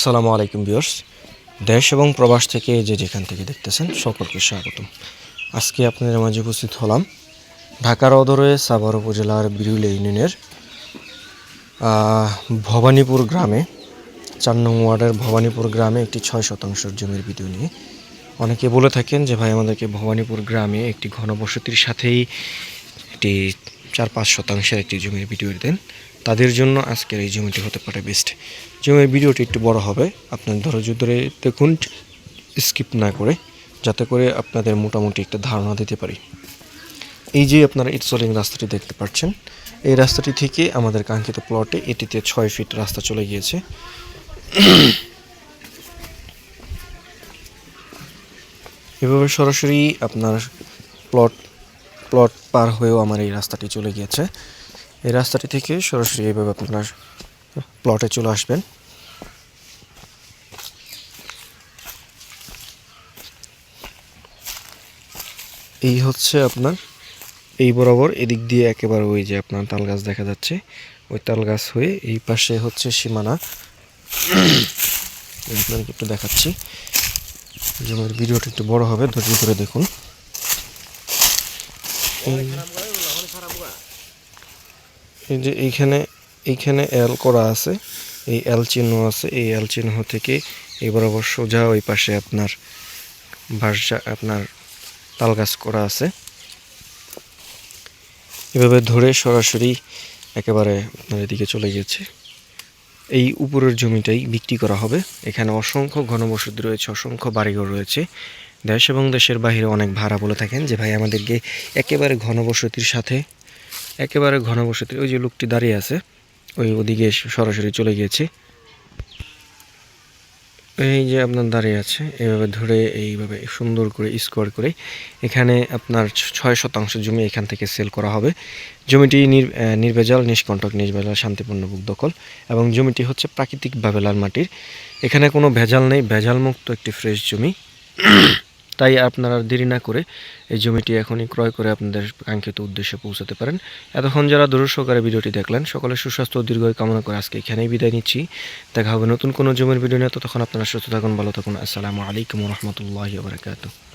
আসসালামু আলাইকুম বিয়র্স দেশ এবং প্রবাস থেকে যে যেখান থেকে দেখতেছেন, সকলকে স্বাগতম। আজকে আপনাদের মাঝে উপস্থিত হলাম ঢাকার অদরে সাভার উপজেলার বিরুল ইউনিয়নের ভবানীপুর গ্রামে, চার নং ওয়ার্ডের ভবানীপুর গ্রামে একটি ছয় শতাংশের জমির ভিডিও নিয়ে। অনেকে বলে থাকেন যে, ভাই, আমাদেরকে ভবানীপুর গ্রামে একটি ঘনবসতির সাথেই একটি চার পাঁচ শতাংশের একটি জমির ভিডিও দেন। তাদের জন্য আজকের এই জমিটি হতে পারে বেস্ট জমির ভিডিওটি একটু বড় হবে, আপনার ধরে দেখুন স্কিপ না করে, যাতে করে আপনাদের মোটামুটি একটা ধারণা দিতে পারি। এই যে আপনারা ইটসলিং রাস্তাটি দেখতে পাচ্ছেন, এই রাস্তাটি থেকে আমাদের কাঙ্ক্ষিত প্লটে এটিতে ছয় ফিট রাস্তা চলে গিয়েছে। এভাবে সরাসরি আপনার প্লট প্লট পার হয়েও আমার এই রাস্তাটি চলে গিয়েছে। এই রাস্তাটি থেকে সরাসরি এইভাবে আপনার প্লটে চলে আসবেন। এই হচ্ছে আপনার, এই বরাবর এদিক দিয়ে একেবারে ওই যে আপনার তাল গাছ দেখা যাচ্ছে। ওই তাল গাছ হয়ে এই পাশে হচ্ছে সীমানা। আপনাকে একটু দেখাচ্ছি। যেমন ভিডিওটা একটু বড় হবে, ধৈর্য ধরে দেখুন। এই- যে এইখানে এইখানে এল করা আছে, এই এল চিহ্ন আছে, এই এল চিহ্ন থেকে এই বরাবর সোজা ওই পাশে আপনার ভাষা আপনার তাল গাছ করা আছে। এভাবে ধরে সরাসরি একেবারে আপনার এদিকে চলে গেছে। এই উপরের জমিটাই বিক্রি করা হবে। এখানে অসংখ্য ঘনবসতি রয়েছে, অসংখ্য বাড়িঘর রয়েছে। দেশ এবং দেশের বাইরে অনেক ভাড়া বলে থাকেন যে, ভাই, আমাদেরকে একেবারে ঘনবসতির সাথে একেবারে ঘনবসতি, ওই যে লোকটি দাঁড়িয়ে আছে, ওই ওদিকে সরাসরি চলে গিয়েছে। এই যে আপনার দাঁড়িয়ে আছে এইভাবে ধরে, এইভাবে সুন্দর করে স্কোয়ার করে, এখানে আপনার ছয় শতাংশ জমি এখান থেকে সেল করা হবে। জমিটি নির্ভেজাল নিষ্কণ্টক নির্ভেজাল শান্তিপূর্ণ বুক দখল, এবং জমিটি হচ্ছে প্রাকৃতিকভাবে লাল মাটির। এখানে কোনো ভেজাল নেই ভেজাল মুক্ত একটি ফ্রেশ জমি। তাই আপনারা দেরি না করে এই জমিটি এখনই ক্রয় করে আপনাদের কাঙ্ক্ষিত উদ্দেশ্যে পৌঁছাতে পারেন। এতক্ষণ যারা দূর সহকারে ভিডিওটি দেখলেন সকলের সুস্বাস্থ্য ও দীর্ঘ কামনা করে আজকে এখানেই বিদায় নিচ্ছি। দেখা হবে নতুন কোনো জমির ভিডিও নিয়ে তখন আপনারা সুস্থ থাকুন, ভালো থাকুন। আসসালামু আলাইকুম রহমতুল্লাহ বারকাতুহ।